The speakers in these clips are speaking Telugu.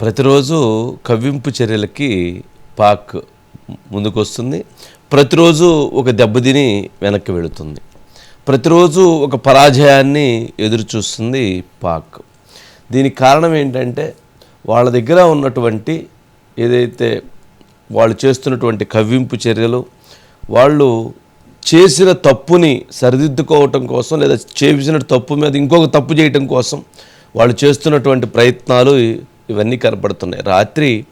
ప్రతిరోజు కవ్వింపు చర్యలకి పాక్ ముందుకొస్తుంది. ప్రతిరోజు ఒక దెబ్బతిని వెనక్కి వెళుతుంది. ప్రతిరోజు ఒక పరాజయాన్ని ఎదురుచూస్తుంది పాక్. దీనికి కారణం ఏంటంటే వాళ్ళ దగ్గర ఉన్నటువంటి ఏదైతే వాళ్ళు చేస్తున్నటువంటి కవ్వింపు చర్యలు వాళ్ళు చేసిన తప్పుని సరిదిద్దుకోవటం కోసం లేదా చేసిన తప్పు మీద ఇంకొక తప్పు చేయటం కోసం వాళ్ళు చేస్తున్నటువంటి ప్రయత్నాలు ఇవన్నీ కనపడుతున్నాయి. రాత్రి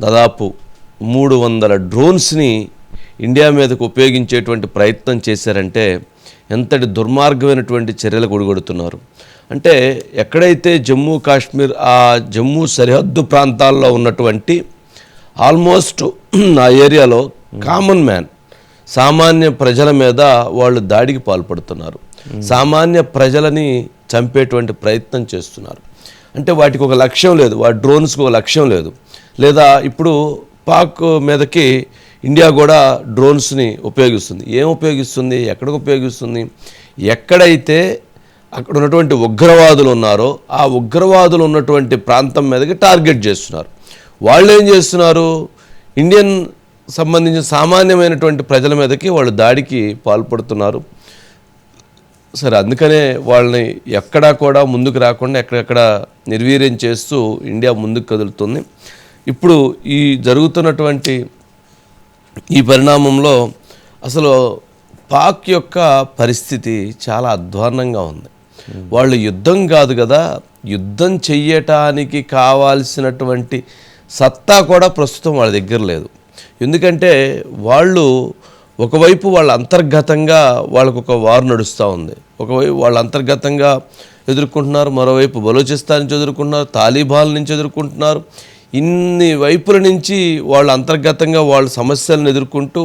దాదాపు మూడు వందల డ్రోన్స్ని ఇండియా మీదకు ఉపయోగించేటువంటి ప్రయత్నం చేశారంటే ఎంతటి దుర్మార్గమైనటువంటి చర్యలకు ఒడిగొడుతున్నారు అంటే ఎక్కడైతే జమ్మూ కాశ్మీర్ ఆ జమ్మూ సరిహద్దు ప్రాంతాల్లో ఉన్నటువంటి ఆల్మోస్ట్ ఆ ఏరియాలో కామన్ మ్యాన్ సామాన్య ప్రజల మీద వాళ్ళు దాడికి పాల్పడుతున్నారు. సామాన్య ప్రజలని చంపేటువంటి ప్రయత్నం చేస్తున్నారు. అంటే వాటికి ఒక లక్ష్యం లేదు వాటి డ్రోన్స్కి ఒక లక్ష్యం లేదు. లేదా ఇప్పుడు పాక్ మీదకి ఇండియా కూడా డ్రోన్స్ని ఉపయోగిస్తుంది. ఏం ఉపయోగిస్తుంది? ఎక్కడికి ఉపయోగిస్తుంది? ఎక్కడైతే అక్కడ ఉన్నటువంటి ఉగ్రవాదులు ఉన్నారో ఆ ఉగ్రవాదులు ఉన్నటువంటి ప్రాంతం మీదకి టార్గెట్ చేస్తున్నారు. వాళ్ళు ఏం చేస్తున్నారు? ఇండియన్ సంబంధించిన సామాన్యమైనటువంటి ప్రజల మీదకి వాళ్ళు దాడికి పాల్పడుతున్నారు. సరే అందుకనే వాళ్ళని ఎక్కడా కూడా ముందుకు రాకుండా ఎక్కడెక్కడ నిర్వీర్యం చేస్తూ ఇండియా ముందుకు కదులుతుంది. ఇప్పుడు ఈ జరుగుతున్నటువంటి ఈ పరిణామంలో అసలు పాక్ యొక్క పరిస్థితి చాలా అధ్వాన్నంగా ఉంది. వాళ్ళు యుద్ధం కాదు కదా యుద్ధం చెయ్యటానికి కావాల్సినటువంటి సత్తా కూడా ప్రస్తుతం వాళ్ళ దగ్గర లేదు. ఎందుకంటే వాళ్ళు ఒకవైపు వాళ్ళ అంతర్గతంగా వాళ్ళకు ఒక వారు నడుస్తూ ఉంది. ఒకవైపు వాళ్ళ అంతర్గతంగా ఎదుర్కొంటున్నారు మరోవైపు బలోచిస్తాన్ నుంచి ఎదుర్కొంటున్నారు తాలిబాన్ నుంచి ఎదుర్కొంటున్నారు. ఇన్ని వైపుల నుంచి వాళ్ళు అంతర్గతంగా వాళ్ళ సమస్యలను ఎదుర్కొంటూ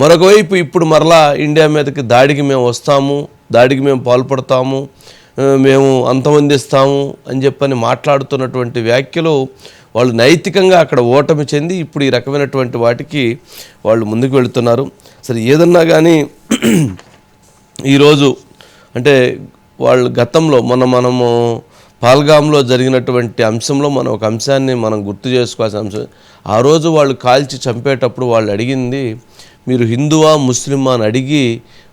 మరొక వైపు ఇప్పుడు మరలా ఇండియా మీదకి దాడికి మేము వస్తాము దాడికి మేము పాల్పడతాము మేము అంతమందిస్తాము అని చెప్పని మాట్లాడుతున్నటువంటి వ్యాఖ్యలు వాళ్ళు నైతికంగా అక్కడ ఓటమి చెంది ఇప్పుడు ఈ రకమైనటువంటి వాటికి వాళ్ళు ముందుకు వెళుతున్నారు. సరే ఏదన్నా కానీ ఈరోజు అంటే వాళ్ళు గతంలో మొన్న మనము పాల్గాంలో జరిగినటువంటి అంశంలో మనం ఒక అంశాన్ని మనం గుర్తు చేసుకోవాల్సిన అంశం. ఆ రోజు వాళ్ళు కాల్చి చంపేటప్పుడు వాళ్ళు అడిగింది మీరు హిందువా ముస్లిమా అని అడిగి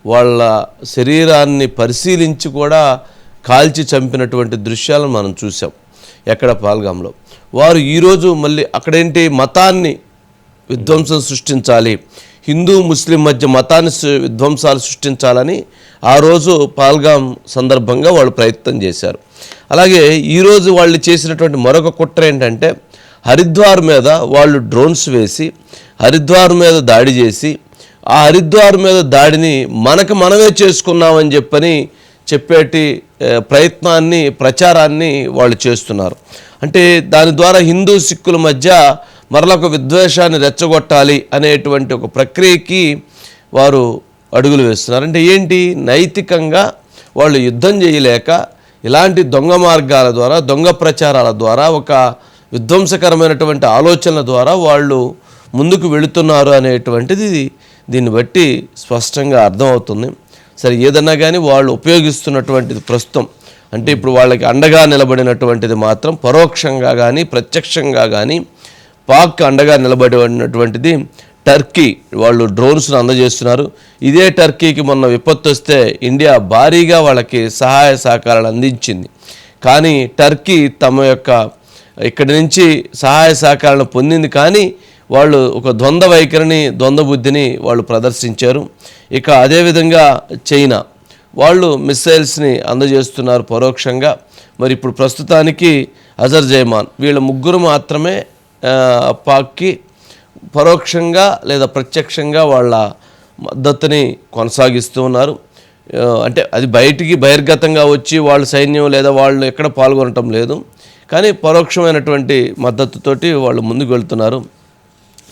వాళ్ళ శరీరాన్ని పరిశీలించి కూడా కాల్చి చంపినటువంటి దృశ్యాలను మనం చూసాం ఎక్కడ పాల్గాంలో వారు ఈరోజు మళ్ళీ అక్కడేంటి మతాన్ని విధ్వంసం సృష్టించాలి హిందూ ముస్లిం మధ్య మతాన్ని విధ్వంసాలు సృష్టించాలని ఆ రోజు పాల్గాం సందర్భంగా వాళ్ళు ప్రయత్నం చేశారు. అలాగే ఈరోజు వాళ్ళు చేసినటువంటి మరొక కుట్ర ఏంటంటే హరిద్వార్ మీద వాళ్ళు డ్రోన్స్ వేసి హరిద్వార్ మీద దాడి చేసి ఆ హరిద్వార్ మీద దాడిని మనకు మనమే చేసుకున్నామని చెప్పని చెప్పేటి ప్రయత్నాన్ని ప్రచారాన్ని వాళ్ళు చేస్తున్నారు. అంటే దాని ద్వారా హిందూ సిక్కుల మధ్య మరొక విద్వేషాన్ని రెచ్చగొట్టాలి అనేటువంటి ఒక ప్రక్రియకి వారు అడుగులు వేస్తున్నారు. అంటే ఏంటి? నైతికంగా వాళ్ళు యుద్ధం చేయలేక ఇలాంటి దొంగ మార్గాల ద్వారా దొంగ ప్రచారాల ద్వారా ఒక విధ్వంసకరమైనటువంటి ఆలోచనల ద్వారా వాళ్ళు ముందుకు వెళుతున్నారు అనేటువంటిది దీన్ని బట్టి స్పష్టంగా అర్థమవుతుంది. సరే ఏదన్నా కానీ వాళ్ళు ఉపయోగిస్తున్నటువంటిది ప్రస్తుతం. అంటే ఇప్పుడు వాళ్ళకి అండగా నిలబడినటువంటిది మాత్రం పరోక్షంగా కానీ ప్రత్యక్షంగా కానీ పాక్ అండగా నిలబడినటువంటిది టర్కీ. వాళ్ళు డ్రోన్స్ను అందజేస్తున్నారు. ఇదే టర్కీకి మొన్న విపత్తు వస్తే ఇండియా భారీగా వాళ్ళకి సహాయ సహకారాలు అందించింది. కానీ టర్కీ తమ యొక్క ఇక్కడి నుంచి సహాయ సహకారాలను పొందింది కానీ వాళ్ళు ఒక ద్వంద్వ వైఖరిని ద్వంద్వ బుద్ధిని వాళ్ళు ప్రదర్శించారు. ఇక అదేవిధంగా చైనా. వాళ్ళు మిస్సైల్స్ని అందజేస్తున్నారు పరోక్షంగా. మరి ఇప్పుడు ప్రస్తుతానికి అజర్ జైమాన్ వీళ్ళ ముగ్గురు మాత్రమే పాక్కి పరోక్షంగా లేదా ప్రత్యక్షంగా వాళ్ళ మద్దతుని కొనసాగిస్తూ ఉన్నారు. అంటే అది బయటికి బహిర్గతంగా వచ్చి వాళ్ళ సైన్యం లేదా వాళ్ళు ఎక్కడ పాల్గొనటం లేదు. కానీ పరోక్షమైనటువంటి మద్దతుతోటి వాళ్ళు ముందుకు వెళ్తున్నారు.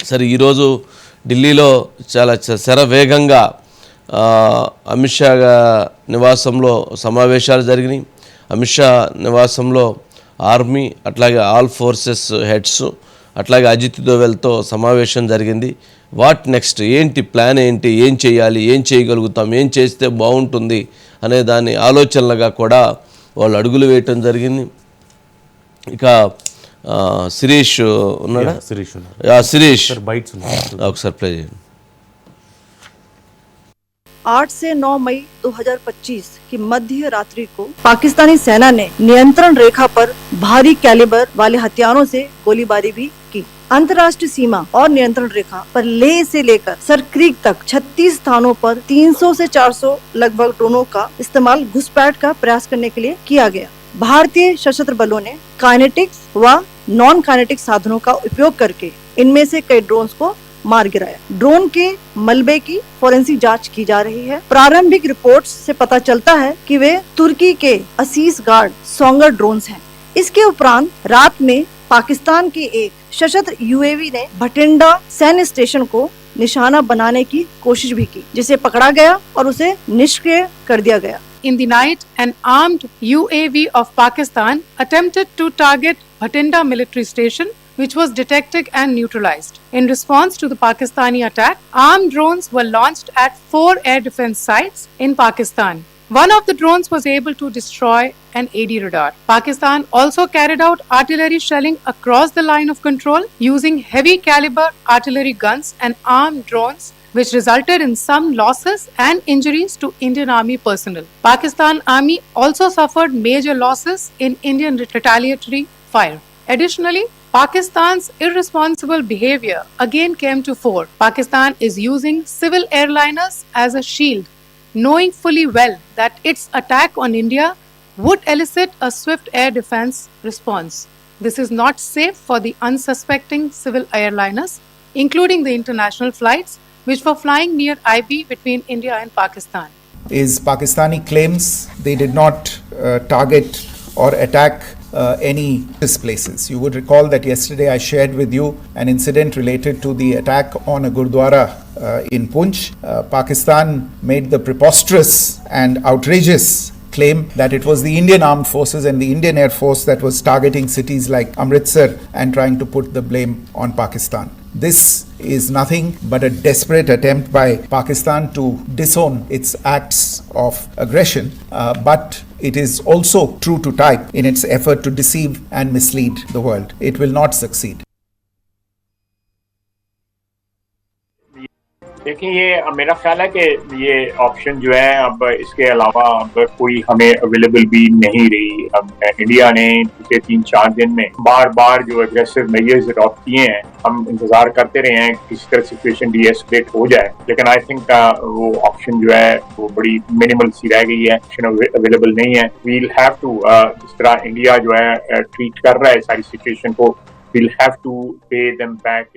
సరే ఈరోజు ఢిల్లీలో చాలా శరవేగంగా అమిత్ షా నివాసంలో సమావేశాలు జరిగినాయి. అమిత్ షా నివాసంలో ఆర్మీ అట్లాగే ఆల్ ఫోర్సెస్ హెడ్స్ అట్లాగే అజిత్ దోవెల్తో సమావేశం జరిగింది. What next? ఏంటి ప్లాన్ ఏంటి? ఏం చేయాలి? ఏం చేయగలుగుతాం? ఏం చేస్తే బాగుంటుంది? అనే దాని ఆలోచనలుగా కూడా వాళ్ళు అడుగులు వేయటం జరిగింది. ఇక శిరీష్ ఉన్నాడా? శిరీష్ శిరీష్. బైట్స్ ఒకసారి ప్లే చేయండి. आठ से 9 मई 2025 की मध्य रात्रि को पाकिस्तानी सेना ने नियंत्रण रेखा पर भारी कैलिबर वाले हथियारों से गोलीबारी भी की। अंतर्राष्ट्रीय सीमा और नियंत्रण रेखा पर ले से लेकर सरक्रीक तक 36 स्थानों पर 300 से 400 लगभग ड्रोनों का इस्तेमाल घुसपैठ का प्रयास करने के लिए किया गया। भारतीय सशस्त्र बलों ने काइनेटिक्स व नॉन काइनेटिक साधनों का उपयोग करके इनमें से कई ड्रोन को मार गिराया। ड्रोन के मलबे की फोरेंसिक जाँच की जा रही है। प्रारंभिक रिपोर्ट्स से पता चलता है कि वे तुर्की के असीस गार्ड सोंगर ड्रोन हैं। इसके उपरांत रात में पाकिस्तान के एक सशस्त्र यूएवी ने भटिंडा सैन्य स्टेशन को निशाना बनाने की कोशिश भी की जिसे पकड़ा गया और उसे निष्क्रिय कर दिया गया। In the night, an armed UAV of Pakistan attempted to target Bhatinda military station, which was detected and neutralized. In response to the Pakistani attack, armed drones were launched at four air defense sites in Pakistan. One of the drones was able to destroy an AD radar. Pakistan also carried out artillery shelling across the line of control using heavy caliber artillery guns and armed drones which resulted in some losses and injuries to Indian Army personnel. Pakistan Army also suffered major losses in Indian retaliatory fire. Additionally, Pakistan's irresponsible behavior again came to fore. Pakistan is using civil airliners as a shield, knowing fully well that its attack on India would elicit a swift air defense response. This is not safe for the unsuspecting civil airliners, including the international flights which were flying near IB between India and Pakistan. is Pakistani claims they did not uh, target or attack uh, any these places. You would recall that yesterday I shared with you an incident related to the attack on a Gurdwara uh, in Punch. Uh, Pakistan made the preposterous and outrageous claim that it was the Indian armed forces and the Indian Air Force that was targeting cities like Amritsar and trying to put the blame on Pakistan. This is nothing but a desperate attempt by Pakistan to disown its acts of aggression, uh, but it is also true to type in its effort to deceive and mislead the world. It will not succeed. देखिए, ये मेरा ख्याल है कि ये ऑप्शन जो है, अब इसके अलावा अब कोई हमें अवेलेबल भी नहीं रही। अब इंडिया ने पिछले तीन चार दिन में बार बार जो एग्रेसिव मेजर्स अडॉप्ट किए हैं, हम इंतज़ार करते रहे हैं किसी तरह सिचुएशन डी एस्केलेट हो जाए। लेकिन आई थिंक वो ऑप्शन जो है, वो बड़ी मिनिमल सी रह गई है ऑप्शन अवेलेबल नहीं है। वील हैव टू तरह इंडिया जो है ट्रीट कर रहा है सारी सिचुएशन को। We'll have to pay them back